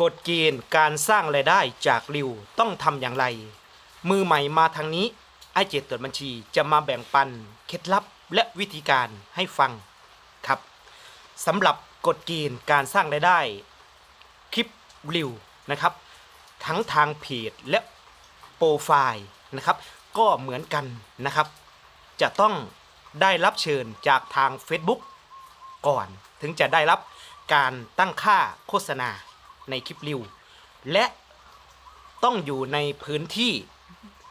กฎเกณฑ์การสร้างรายได้จากริวต้องทำอย่างไร มือใหม่มาทางนี้ไอเจตตรวจบัญชีจะมาแบ่งปัน เคล็ดลับและวิธีการให้ฟังครับสำหรับกฎเกณฑ์การสร้างรายได้ คลิปริวนะครับ ทั้งทางเพจและโปรไฟล์นะครับ ก็เหมือนกันนะครับ จะต้องได้รับเชิญจากทาง Facebook ก่อนถึงจะได้รับการตั้งค่าโฆษณา ในคลิปริว และต้องอยู่ในพื้นที่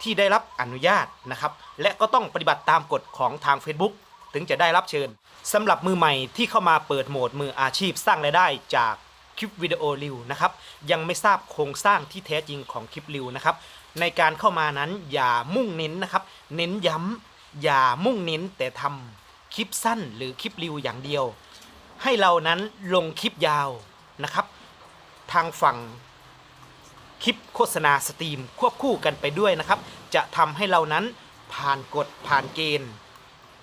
ที่ได้รับอนุญาตนะครับ และก็ต้องปฏิบัติตามกฎของทาง Facebook ถึงจะได้รับเชิญสำหรับมือใหม่ที่เข้ามาเปิดโหมดมืออาชีพสร้างรายได้จากคลิปวิดีโอริวนะครับยังไม่ทราบโครงสร้างที่แท้จริงของคลิปริวนะครับในการเข้ามานั้นอย่ามุ่งเน้นนะครับ เน้นย้ำอย่ามุ่งเน้นแต่ทำคลิปสั้นหรือคลิปริวอย่างเดียว ให้เรานั้นลงคลิปยาวนะครับ ทางฝั่งคลิปโฆษณาสตรีมควบคู่กันไปด้วยนะครับ จะทำให้เรานั้นผ่านกฎผ่านเกณฑ์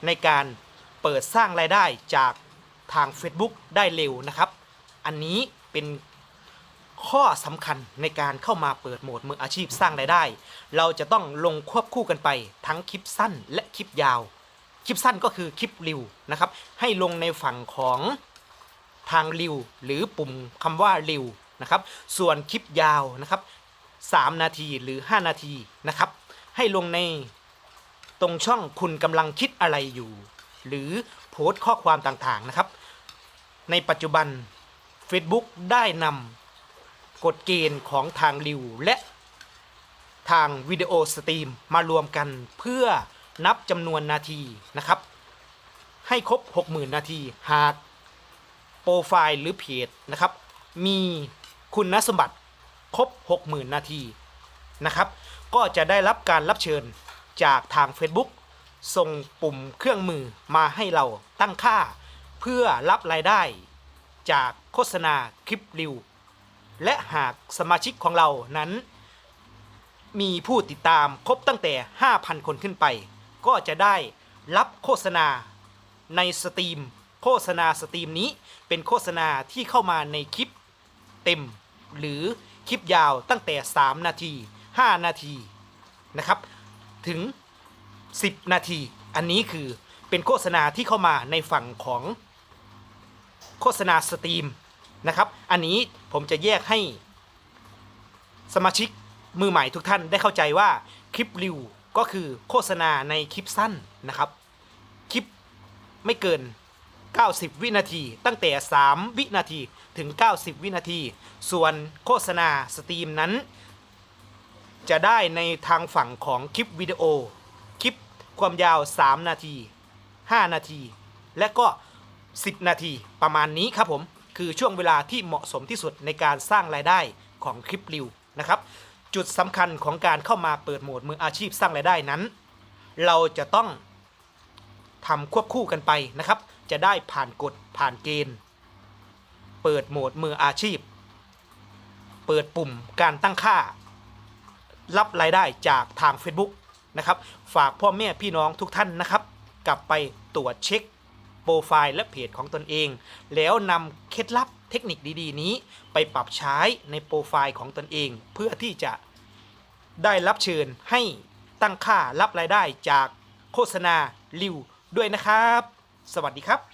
ในการเปิดสร้างรายได้จากทาง Facebook ได้เร็วนะครับ อันนี้เป็นข้อสำคัญในการเข้ามาเปิดโหมดมืออาชีพสร้างรายได้ เราจะต้องลงควบคู่กันไปทั้งคลิปสั้นและคลิปยาว คลิปสั้นก็คือคลิปริวนะครับ ให้ลงในฝั่งของทางริวหรือปุ่มคำว่าริว นะครับ ส่วนคลิปยาวนะครับ 3 นาทีหรือ 5 นาทีนะครับ ให้ลงในตรงช่องคุณกำลังคิดอะไรอยู่ หรือโพสต์ข้อความต่างๆนะครับ ในปัจจุบัน Facebook ได้นำกฎเกณฑ์ของทางริวและทางวิดีโอสตรีมมารวมกันเพื่อนับจำนวนนาทีนะครับ ให้ครบ 60,000 นาที หากโปรไฟล์หรือเพจนะครับ มี คุณสมบัติครบ 60,000 นาทีนะครับ ก็จะได้รับการรับเชิญจากทาง Facebook ส่งปุ่มเครื่องมือมาให้เราตั้งค่า เพื่อรับรายได้จากโฆษณาคลิปริว และหากสมาชิกของเรานั้น มีผู้ติดตามครบตั้งแต่ 5,000 คนขึ้นไป ก็จะได้รับโฆษณาในสตรีม โฆษณาสตรีมนี้เป็นโฆษณาที่เข้ามาในคลิปเต็ม หรือคลิปยาวตั้งแต่ 3 นาที 5 นาทีนะครับ ถึง 10 นาที อันนี้คือเป็นโฆษณาที่เข้ามาในฝั่งของโฆษณาสตรีมนะครับ อันนี้ผมจะแยกให้สมาชิกมือใหม่ทุกท่านได้เข้าใจว่าคลิปริวก็คือโฆษณาในคลิปสั้นนะครับ คลิปไม่เกิน 90 วินาที ตั้งแต่ 3 วินาทีถึง 90 วินาที ส่วนโฆษณาสตรีมนั้น จะได้ในทางฝั่งของคลิปวิดีโอ คลิปความยาว 3 นาที 5 นาที และก็ 10 นาทีประมาณนี้ครับผม คือช่วงเวลาที่เหมาะสมที่สุดในการสร้างรายได้ของคลิปริวนะครับ จุดสำคัญของการเข้ามาเปิดโหมดมืออาชีพสร้างรายได้นั้น เราจะต้องทำควบคู่กันไปนะครับ จะได้ผ่านกฎผ่านเกณฑ์ เปิดโหมดมืออาชีพ เปิดปุ่มการตั้งค่า รับรายได้จากทาง Facebook นะครับ ฝากพ่อแม่พี่น้องทุกท่านนะครับ กลับไปตรวจเช็คโปรไฟล์และเพจของตนเอง แล้วนำเคล็ดลับเทคนิคดีๆ นี้ไปปรับใช้ในโปรไฟล์ของตนเอง เพื่อที่จะได้รับเชิญให้ตั้งค่ารับรายได้จากโฆษณาริวด้วยนะครับ สวัสดีครับ